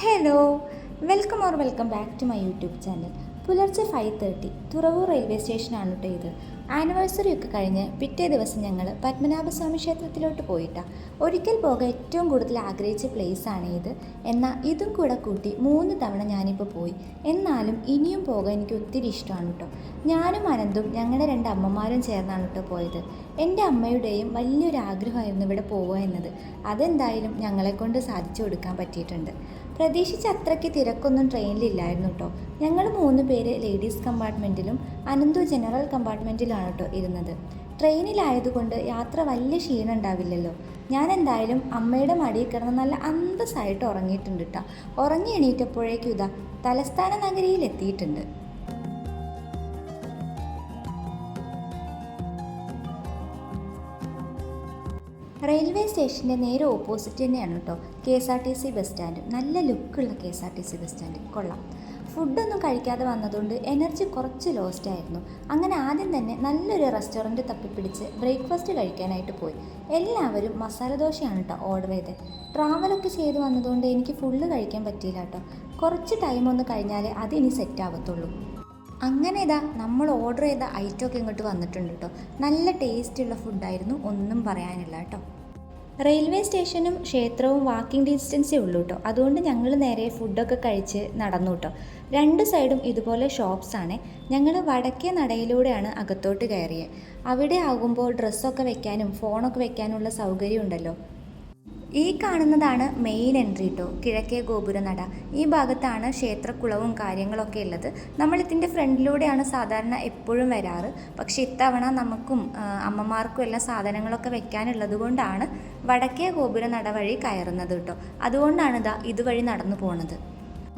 Hello welcome or welcome back to my YouTube channel പുലർച്ചെ five thirty Thuravoor railway സ്റ്റേഷനാണ് കേട്ടോ ഇത്. ആനിവേഴ്സറി ഒക്കെ കഴിഞ്ഞ് പിറ്റേ ദിവസം ഞങ്ങൾ പത്മനാഭസ്വാമി ക്ഷേത്രത്തിലോട്ട് പോയിട്ടാ. ഒരിക്കൽ പോകാൻ ഏറ്റവും കൂടുതൽ ആഗ്രഹിച്ച പ്ലേസ് ആണ് ഇത്. എന്നാൽ ഇതും കൂടെ കൂട്ടി മൂന്ന് തവണ ഞാനിപ്പോൾ പോയി. എന്നാലും ഇനിയും പോകാൻ എനിക്ക് ഒത്തിരി ഇഷ്ടമാണ് കേട്ടോ ഞാനും അനന്തും ഞങ്ങളുടെ രണ്ട് അമ്മമാരും ചേർന്നാണ് കേട്ടോ പോയത്. എന്റെ അമ്മയുടെയും വലിയൊരു ആഗ്രഹമായിരുന്നു ഇവിടെ പോവുക എന്നത്. അതെന്തായാലും ഞങ്ങളെക്കൊണ്ട് സാധിച്ചു കൊടുക്കാൻ പറ്റിയിട്ടുണ്ട്. പ്രതീക്ഷിച്ച അത്രയ്ക്ക് തിരക്കൊന്നും ട്രെയിനിലില്ലായിരുന്നു കേട്ടോ ഞങ്ങൾ മൂന്ന് പേര് ലേഡീസ് കമ്പാർട്ട്മെന്റിലും അനന്തു ജനറൽ കമ്പാർട്ട്മെന്റിലാണ് കേട്ടോ ഇരുന്നത്. ട്രെയിനിലായതുകൊണ്ട് യാത്ര വലിയ ക്ഷീണം ഉണ്ടാവില്ലല്ലോ. ഞാൻ എന്തായാലും അമ്മയുടെ മടിയിൽ കിടന്ന് നല്ല അന്തസ്സായിട്ട് ഉറങ്ങിയിട്ടുണ്ട് കേട്ടോ ഉറങ്ങി എണീറ്റപ്പോഴേക്കും ഇതാ തലസ്ഥാന നഗരിയിൽ എത്തിയിട്ടുണ്ട് റെയിൽവേ സ്റ്റേഷന്റെ നേരെ ഓപ്പോസിറ്റ് തന്നെയാണ് കേട്ടോ K S R T C bus stand. നല്ല ലുക്കുള്ള K S R T C bus stand. കൊള്ളാം. ഫുഡൊന്നും കഴിക്കാതെ വന്നതുകൊണ്ട് എനർജി കുറച്ച് ലോസ്റ്റ് ആയിരുന്നു. അങ്ങനെ ആദ്യം തന്നെ നല്ലൊരു റെസ്റ്റോറന്റ് തപ്പിപ്പിടിച്ച് ബ്രേക്ക്ഫാസ്റ്റ് കഴിക്കാനായിട്ട് പോയി. എല്ലാവരും മസാല ദോശയാണ് കേട്ടോ ഓർഡർ ചെയ്തത് ട്രാവലൊക്കെ ചെയ്ത് വന്നതുകൊണ്ട് എനിക്ക് ഫുള്ള് കഴിക്കാൻ പറ്റിയില്ല കേട്ടോ. കുറച്ച് ടൈം ഒന്ന് കഴിഞ്ഞാലേ അതിനി സെറ്റ് ആവത്തുള്ളൂ. അങ്ങനെ ഇതാ നമ്മൾ ഓർഡർ ചെയ്ത ഐറ്റമൊക്കെ ഇങ്ങോട്ട് വന്നിട്ടുണ്ട് കേട്ടോ നല്ല ടേസ്റ്റുള്ള ഫുഡായിരുന്നു ഒന്നും പറയാനില്ല കേട്ടോ റെയിൽവേ സ്റ്റേഷനും ക്ഷേത്രവും വാക്കിംഗ് ഡിസ്റ്റൻസേ ഉള്ളൂ കേട്ടോ അതുകൊണ്ട് ഞങ്ങൾ നേരെ ഫുഡൊക്കെ കഴിച്ച് നടന്നു കേട്ടോ രണ്ട് സൈഡും ഇതുപോലെ ഷോപ്സാണ് ഞങ്ങൾ വടക്കേ നടയിലൂടെയാണ് അകത്തോട്ട് കയറിയത് അവിടെ ആകുമ്പോൾ ഡ്രസ്സൊക്കെ വെക്കാനും ഫോണൊക്കെ വെക്കാനുള്ള സൗകര്യം ഉണ്ടല്ലോ. ഈ കാണുന്നതാണ് മെയിൻ എൻട്രി കേട്ടോ കിഴക്കേ ഗോപുരനട ഈ ഭാഗത്താണ് ക്ഷേത്രക്കുളവും കാര്യങ്ങളൊക്കെ ഉള്ളത്. നമ്മൾ ഇതിന്റെ ഫ്രണ്ടിലൂടെയാണ് സാധാരണ എപ്പോഴും വരാറ്. പക്ഷേ ഇത്തവണ നമുക്കും അമ്മമാർക്കും എല്ലാം സാധനങ്ങളൊക്കെ വെക്കാനുള്ളത് കൊണ്ടാണ് വടക്കേ ഗോപുരനട വഴി കയറുന്നത് കേട്ടോ അതുകൊണ്ടാണ് ഇതാ ഇതുവഴി നടന്നു പോണത്.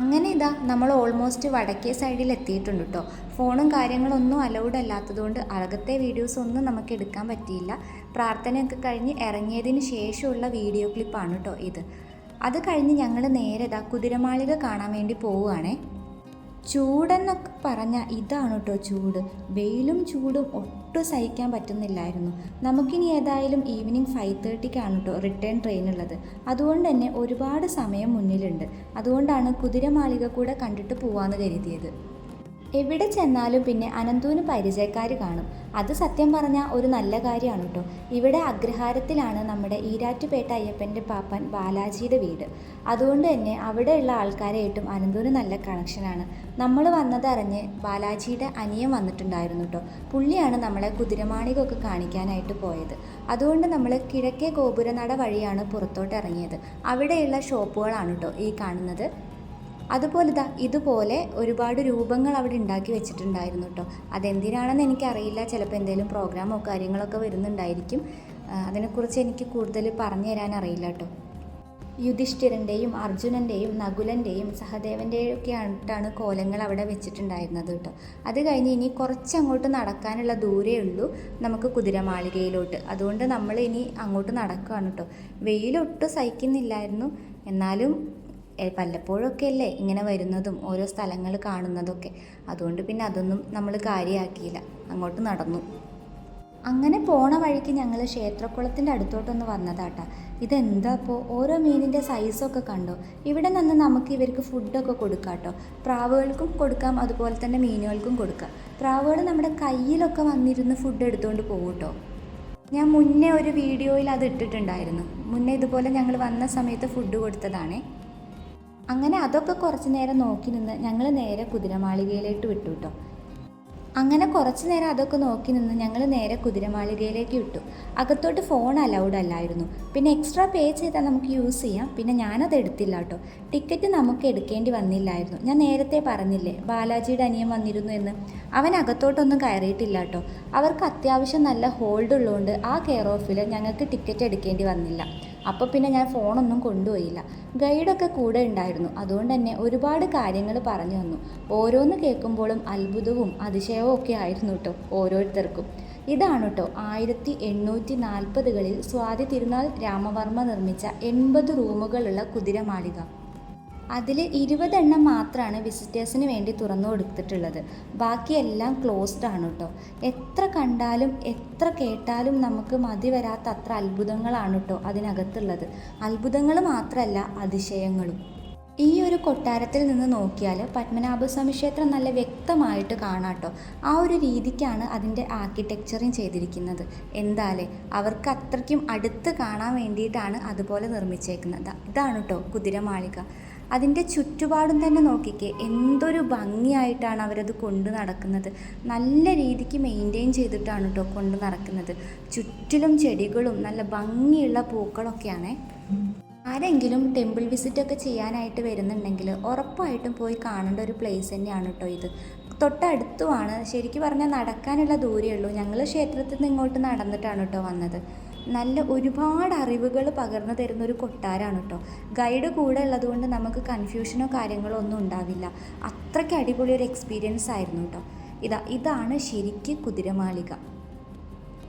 അങ്ങനെ ഇതാ നമ്മൾ ഓൾമോസ്റ്റ് വടക്കേ സൈഡിൽ എത്തിയിട്ടുണ്ട് കേട്ടോ ഫോണും കാര്യങ്ങളൊന്നും അലൗഡ് അല്ലാത്തതുകൊണ്ട് അകത്തെ വീഡിയോസ് ഒന്നും നമുക്ക് എടുക്കാൻ പറ്റിയില്ല. പ്രാർത്ഥനയൊക്കെ കഴിഞ്ഞ് ഇറങ്ങിയതിന് ശേഷമുള്ള വീഡിയോ ക്ലിപ്പാണ് കേട്ടോ ഇത്. അത് കഴിഞ്ഞ് ഞങ്ങൾ നേരെ ഇതാ കുതിരമാളിക കാണാൻ വേണ്ടി പോവുകയാണേ. ചൂടെന്നൊക്കെ പറഞ്ഞാൽ ഇതാണ് കേട്ടോ ചൂട്. വെയിലും ചൂടും ഒട്ടും സഹിക്കാൻ പറ്റുന്നില്ലായിരുന്നു. നമുക്കിനി ഏതായാലും ഈവനിങ് ഫൈവ് തേർട്ടിക്കാണ് കേട്ടോ റിട്ടേൺ ട്രെയിൻ ഉള്ളത്. അതുകൊണ്ട് തന്നെ ഒരുപാട് സമയം മുന്നിലുണ്ട്. അതുകൊണ്ടാണ് കുതിരമാളിക കൂടെ കണ്ടിട്ട് പോവാന്ന് കരുതിയത്. എവിടെ ചെന്നാലും പിന്നെ അനന്തുവിന് പരിചയക്കാർ കാണും. അത് സത്യം പറഞ്ഞാൽ ഒരു നല്ല കാര്യമാണ് കേട്ടോ ഇവിടെ അഗ്രഹാരത്തിലാണ് നമ്മുടെ ഈരാറ്റുപേട്ട അയ്യപ്പന്റെ പാപ്പൻ ബാലാജിയുടെ വീട്. അതുകൊണ്ട് തന്നെ അവിടെയുള്ള ആൾക്കാരായിട്ടും അനന്തുവിന് നല്ല കണക്ഷനാണ് നമ്മൾ വന്നതറിഞ്ഞ് ബാലാജിയുടെ അനിയൻ വന്നിട്ടുണ്ടായിരുന്നു കേട്ടോ പുള്ളിയാണ് നമ്മളെ കുതിരമാണികമൊക്കെ കാണിക്കാനായിട്ട് പോയത്. അതുകൊണ്ട് നമ്മൾ കിഴക്കേ ഗോപുരനട വഴിയാണ് പുറത്തോട്ട് ഇറങ്ങിയത്. അവിടെയുള്ള ഷോപ്പുകളാണ് കേട്ടോ ഈ കാണുന്നത്. അതുപോലെ ഇതാ ഇതുപോലെ ഒരുപാട് രൂപങ്ങൾ അവിടെ ഉണ്ടാക്കി വെച്ചിട്ടുണ്ടായിരുന്നു കേട്ടോ അതെന്തിനാണെന്ന് എനിക്കറിയില്ല. ചിലപ്പോൾ എന്തെങ്കിലും പ്രോഗ്രാമോ കാര്യങ്ങളൊക്കെ വരുന്നുണ്ടായിരിക്കും. അതിനെക്കുറിച്ച് എനിക്ക് കൂടുതൽ പറഞ്ഞു തരാൻ അറിയില്ല കേട്ടോ യുധിഷ്ഠിരന്റെയും അർജുനന്റെയും നകുലന്റെയും സഹദേവന്റെയും ഒക്കെ ആയിട്ടാണ് കോലങ്ങൾ അവിടെ വെച്ചിട്ടുണ്ടായിരുന്നത് കേട്ടോ അത് കഴിഞ്ഞ് ഇനി കുറച്ച് അങ്ങോട്ട് നടക്കാനുള്ള ദൂരേ ഉള്ളൂ നമുക്ക് കുതിരമാളികയിലോട്ട്. അതുകൊണ്ട് നമ്മൾ ഇനി അങ്ങോട്ട് നടക്കുകയാണ് കേട്ടോ വെയിലൊട്ടും സഹിക്കുന്നില്ലായിരുന്നു. എന്നാലും വല്ലപ്പോഴൊക്കെ അല്ലേ ഇങ്ങനെ വരുന്നതും ഓരോ സ്ഥലങ്ങൾ കാണുന്നതൊക്കെ. അതുകൊണ്ട് പിന്നെ അതൊന്നും നമ്മൾ കാര്യമാക്കിയില്ല അങ്ങോട്ട് നടന്നു. അങ്ങനെ പോണ വഴിക്ക് ഞങ്ങൾ ക്ഷേത്രക്കുളത്തിന്റെ അടുത്തോട്ടൊന്ന് വന്നതാട്ടാ. ഇതെന്താ അപ്പോൾ ഓരോ മീനിന്റെ സൈസൊക്കെ കണ്ടോ? ഇവിടെ നിന്ന് നമുക്ക് ഇവർക്ക് ഫുഡൊക്കെ കൊടുക്കാം കേട്ടോ പ്രാവുകൾക്കും കൊടുക്കാം അതുപോലെ തന്നെ മീനുകൾക്കും കൊടുക്കാം. പ്രാവുകൾ നമ്മുടെ കയ്യിലൊക്കെ വന്നിരുന്ന് ഫുഡ് എടുത്തുകൊണ്ട് പോകും ഞാൻ മുന്നേ ഒരു വീഡിയോയിൽ അത് ഇട്ടിട്ടുണ്ടായിരുന്നു. മുന്നേ ഇതുപോലെ ഞങ്ങൾ വന്ന സമയത്ത് ഫുഡ് കൊടുത്തതാണേ. അങ്ങനെ അതൊക്കെ കുറച്ച് നേരം നോക്കി നിന്ന് ഞങ്ങൾ നേരെ കുതിരമാളികയിലേക്ക് വിട്ടു കേട്ടോ അങ്ങനെ കുറച്ച് നേരം അതൊക്കെ നോക്കി നിന്ന് ഞങ്ങൾ നേരെ കുതിരമാളികയിലേക്ക് വിട്ടു. അകത്തോട്ട് ഫോൺ അലൗഡ് അല്ലായിരുന്നു. പിന്നെ എക്സ്ട്രാ പേ ചെയ്താൽ നമുക്ക് യൂസ് ചെയ്യാം. പിന്നെ ഞാനത് എടുത്തില്ല കേട്ടോ ടിക്കറ്റ് നമുക്ക് എടുക്കേണ്ടി വന്നില്ലായിരുന്നു. ഞാൻ നേരത്തെ പറഞ്ഞില്ലേ ബാലാജിയുടെ അനിയൻ വന്നിരുന്നു എന്ന്. അവൻ അകത്തോട്ടൊന്നും കയറിയിട്ടില്ല കേട്ടോ അവർക്ക് അത്യാവശ്യം നല്ല ഹോൾഡ് ഉള്ളതുകൊണ്ട് ആ കെയർ ഓഫിൽ ഞങ്ങൾക്ക് ടിക്കറ്റ് എടുക്കേണ്ടി വന്നില്ല. അപ്പോൾ പിന്നെ ഞാൻ ഫോണൊന്നും കൊണ്ടുപോയില്ല. ഗൈഡൊക്കെ കൂടെ ഉണ്ടായിരുന്നു. അതുകൊണ്ട് തന്നെ ഒരുപാട് കാര്യങ്ങൾ പറഞ്ഞു തന്നു. ഓരോന്ന് കേൾക്കുമ്പോഴും അത്ഭുതവും അതിശയവും ഒക്കെ ആയിരുന്നു കേട്ടോ ഓരോരുത്തർക്കും. ഇതാണ് കേട്ടോ ആയിരത്തി എണ്ണൂറ്റി നാൽപ്പതുകളിൽ സ്വാതി തിരുനാൾ രാമവർമ്മ നിർമ്മിച്ച എൺപത് റൂമുകളുള്ള കുതിരമാളിക. അതിൽ ഇരുപതെണ്ണം മാത്രമാണ് വിസിറ്റേഴ്സിന് വേണ്ടി തുറന്നു കൊടുത്തിട്ടുള്ളത്. ബാക്കിയെല്ലാം ക്ലോസ്ഡ് ആണ് കേട്ടോ എത്ര കണ്ടാലും എത്ര കേട്ടാലും നമുക്ക് മതി വരാത്ത അത്ര അത്ഭുതങ്ങളാണ് കേട്ടോ അതിനകത്തുള്ളത്. അത്ഭുതങ്ങൾ മാത്രമല്ല അതിശയങ്ങളും. ഈ ഒരു കൊട്ടാരത്തിൽ നിന്ന് നോക്കിയാൽ പത്മനാഭസ്വാമി ക്ഷേത്രം നല്ല വ്യക്തമായിട്ട് കാണാട്ടോ ആ ഒരു രീതിക്കാണ് അതിന്റെ ആർക്കിടെക്ചറിങ് ചെയ്തിരിക്കുന്നത്. എന്താലേ അവർക്ക് അത്രയ്ക്കും അടുത്ത് കാണാൻ വേണ്ടിയിട്ടാണ് അതുപോലെ നിർമ്മിച്ചേക്കുന്നത്. ഇതാണ് കേട്ടോ കുതിരമാളിക. അതിന്റെ ചുറ്റുപാടും തന്നെ നോക്കിക്കേ. എന്തൊരു ഭംഗിയായിട്ടാണ് അവരത് കൊണ്ട് നടക്കുന്നത്. നല്ല രീതിക്ക് മെയിന്റെയിൻ ചെയ്തിട്ടാണ് കേട്ടോ കൊണ്ട് നടക്കുന്നത്. ചുറ്റിലും ചെടികളും നല്ല ഭംഗിയുള്ള പൂക്കളൊക്കെയാണേ. ആരെങ്കിലും ടെമ്പിൾ വിസിറ്റ് ഒക്കെ ചെയ്യാനായിട്ട് വരുന്നുണ്ടെങ്കിൽ ഉറപ്പായിട്ടും പോയി കാണേണ്ട ഒരു പ്ലേസ് തന്നെയാണ് കേട്ടോ ഇത്. തൊട്ടടുത്തുമാണ്. ശരിക്കും പറഞ്ഞാൽ നടക്കാനുള്ള ദൂരമേ ഉള്ളൂ. ഞങ്ങൾ ക്ഷേത്രത്തിൽ നിന്ന് ഇങ്ങോട്ട് നടന്നിട്ടാണ് കേട്ടോ വന്നത്. നല്ല ഒരുപാട് അറിവുകൾ പകർന്നു തരുന്ന ഒരു കൊട്ടാരമാണ് കേട്ടോ ഗൈഡ് കൂടെ ഉള്ളതുകൊണ്ട് നമുക്ക് കൺഫ്യൂഷനോ കാര്യങ്ങളോ ഒന്നും ഉണ്ടാവില്ല. അത്രയ്ക്ക് അടിപൊളി ഒരു എക്സ്പീരിയൻസ് ആയിരുന്നു കേട്ടോ ഇതാ ഇതാണ് ശരിക്ക് കുതിരമാളിക.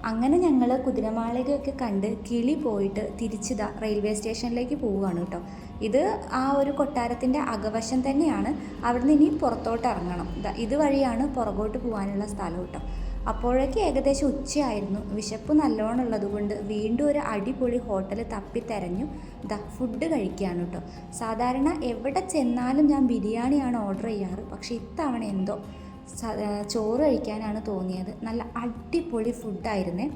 അങ്ങനെ ഞങ്ങൾ കുതിരമാളികയൊക്കെ കണ്ട് കിളി പോയിട്ട് തിരിച്ചിതാ റെയിൽവേ സ്റ്റേഷനിലേക്ക് പോവുകയാണ് കേട്ടോ ഇത് ആ ഒരു കൊട്ടാരത്തിന്റെ അകവശം തന്നെയാണ്. അവിടുന്ന് ഇനി പുറത്തോട്ട് ഇറങ്ങണം. ഇതുവഴിയാണ് പുറകോട്ട് പോകാനുള്ള സ്ഥലം കേട്ടോ അപ്പോഴേക്ക് ഏകദേശം ഉച്ചയായിരുന്നു. വിശപ്പ് നല്ലോണം ഉള്ളതുകൊണ്ട് വീണ്ടും ഒരു അടിപൊളി ഹോട്ടൽ തപ്പി തെരഞ്ഞു ദാ ഫുഡ് കഴിക്കുകയാണ് കേട്ടോ സാധാരണ എവിടെ ചെന്നാലും ഞാൻ ബിരിയാണിയാണ് ഓർഡർ ചെയ്യാറ്. പക്ഷേ ഇത്തവണ എന്തോ ചോറ് കഴിക്കാനാണ് തോന്നിയത്. നല്ല അടിപൊളി ഫുഡായിരുന്നേ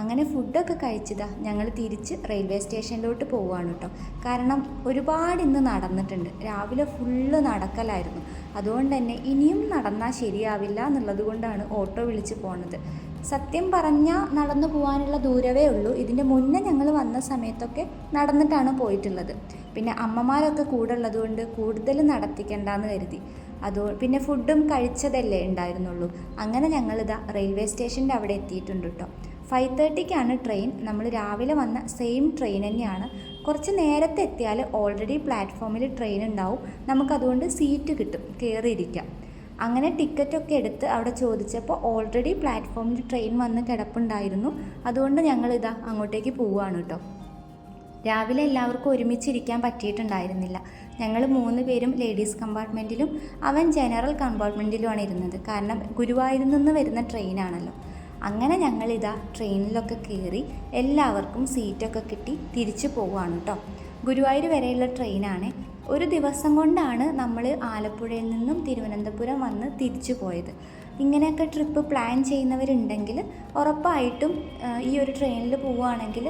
അങ്ങനെ ഫുഡൊക്കെ കഴിച്ചതാ ഞങ്ങൾ തിരിച്ച് റെയിൽവേ സ്റ്റേഷനിലോട്ട് പോവുകയാണ് കേട്ടോ. കാരണം ഒരുപാട് ഇന്ന് നടന്നിട്ടുണ്ട്. രാവിലെ ഫുള്ള് നടക്കലായിരുന്നു. അതുകൊണ്ട് തന്നെ ഇനിയും നടന്നാൽ ശരിയാവില്ല എന്നുള്ളത് കൊണ്ടാണ് ഓട്ടോ വിളിച്ച് പോണത്. സത്യം പറഞ്ഞാൽ നടന്നു പോകാനുള്ള ദൂരവേ ഉള്ളൂ. ഇതിന്റെ മുന്നേ ഞങ്ങൾ വന്ന സമയത്തൊക്കെ നടന്നിട്ടാണ് പോയിട്ടുള്ളത്. പിന്നെ അമ്മമാരൊക്കെ കൂടെ ഉള്ളതുകൊണ്ട് കൂടുതൽ നടത്തിക്കണ്ടെന്ന് കരുതി. അതോ പിന്നെ ഫുഡും കഴിച്ചതല്ലേ ഉണ്ടായിരുന്നുള്ളൂ. അങ്ങനെ ഞങ്ങളിതാ റെയിൽവേ സ്റ്റേഷന്റെ അവിടെ എത്തിയിട്ടുണ്ട് കേട്ടോ. ഫൈവ് തേർട്ടിക്കാണ് ട്രെയിൻ. നമ്മൾ രാവിലെ വന്ന സെയിം ട്രെയിൻ തന്നെയാണ്. കുറച്ച് നേരത്തെ എത്തിയാൽ ഓൾറെഡി പ്ലാറ്റ്ഫോമിൽ ട്രെയിൻ ഉണ്ടാവും. നമുക്കതുകൊണ്ട് സീറ്റ് കിട്ടും കയറിയിരിക്കാം. അങ്ങനെ ടിക്കറ്റൊക്കെ എടുത്ത് അവിടെ ചോദിച്ചപ്പോൾ ഓൾറെഡി പ്ലാറ്റ്ഫോമിൽ ട്രെയിൻ വന്ന് കിടപ്പുണ്ടായിരുന്നു. അതുകൊണ്ട് ഞങ്ങളിതാ അങ്ങോട്ടേക്ക് പോവുകയാണ് കേട്ടോ. രാവിലെ എല്ലാവർക്കും ഒരുമിച്ചിരിക്കാൻ പറ്റിയിട്ടുണ്ടായിരുന്നില്ല. ഞങ്ങൾ മൂന്ന് പേരും ലേഡീസ് കമ്പാർട്ട്മെന്റിലും അവൻ ജനറൽ കമ്പാർട്ട്മെന്റിലുമാണ് ഇരുന്നത്. കാരണം ഗുരുവായൂരിൽ നിന്ന് വരുന്ന ട്രെയിനാണല്ലോ. അങ്ങനെ ഞങ്ങളിതാ ട്രെയിനിലൊക്കെ കയറി എല്ലാവർക്കും സീറ്റൊക്കെ കിട്ടി തിരിച്ചു പോവുകയാണ് കേട്ടോ ഗുരുവായൂർ വരെയുള്ള ട്രെയിനാണ്. ഒരു ദിവസം കൊണ്ടാണ് നമ്മൾ ആലപ്പുഴയിൽ നിന്നും തിരുവനന്തപുരം വന്ന് തിരിച്ചു പോയത്. ഇങ്ങനെയൊക്കെ ട്രിപ്പ് പ്ലാൻ ചെയ്യുന്നവരുണ്ടെങ്കിൽ ഉറപ്പായിട്ടും ഈ ഒരു ട്രെയിനിൽ പോവുകയാണെങ്കിൽ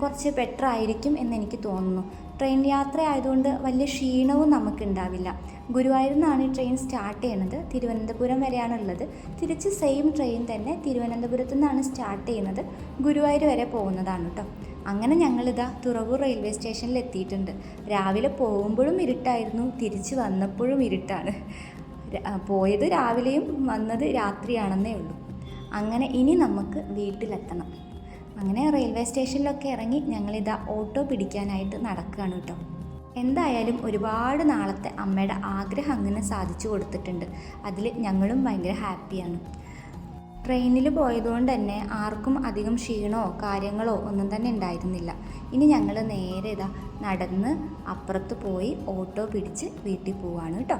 കുറച്ച് ബെറ്റർ ആയിരിക്കും എന്ന് എനിക്ക് തോന്നുന്നു. ട്രെയിൻ യാത്ര ആയതുകൊണ്ട് വലിയ ക്ഷീണവും നമുക്കുണ്ടാവില്ല. ഗുരുവായൂരിൽ നിന്നാണ് ഈ ട്രെയിൻ സ്റ്റാർട്ട് ചെയ്യുന്നത് തിരുവനന്തപുരം വരെയാണുള്ളത്. തിരിച്ച് സെയിം ട്രെയിൻ തന്നെ തിരുവനന്തപുരത്തു നിന്നാണ് സ്റ്റാർട്ട് ചെയ്യുന്നത്. ഗുരുവായൂർ വരെ പോകുന്നതാണ് കേട്ടോ അങ്ങനെ ഞങ്ങളിതാ തുറവൂർ റെയിൽവേ സ്റ്റേഷനിൽ എത്തിയിട്ടുണ്ട് രാവിലെ പോകുമ്പോഴും ഇരുട്ടായിരുന്നു. തിരിച്ച് വന്നപ്പോഴും ഇരുട്ടാണ്. പോയത് രാവിലെയും വന്നത് രാത്രിയാണെന്നേ ഉള്ളൂ. അങ്ങനെ ഇനി നമുക്ക് വീട്ടിലെത്തണം. അങ്ങനെ റെയിൽവേ സ്റ്റേഷനിലൊക്കെ ഇറങ്ങി ഞങ്ങളിതാ ഓട്ടോ പിടിക്കാനായിട്ട് നടക്കുകയാണ് കേട്ടോ. എന്തായാലും ഒരുപാട് നാളത്തെ അമ്മയുടെ ആഗ്രഹം അങ്ങനെ സാധിച്ചു കൊടുത്തിട്ടുണ്ട്. അതിൽ ഞങ്ങളും ഭയങ്കര ഹാപ്പിയാണ്. ട്രെയിനിൽ പോയതുകൊണ്ട് തന്നെ ആർക്കും അധികം ക്ഷീണമോ കാര്യങ്ങളോ ഒന്നും തന്നെ ഉണ്ടായിരുന്നില്ല. ഇനി ഞങ്ങൾ നേരെ ഇതാ നടന്ന് അപ്പുറത്ത് പോയി ഓട്ടോ പിടിച്ച് വീട്ടിൽ പോവാണ് കേട്ടോ.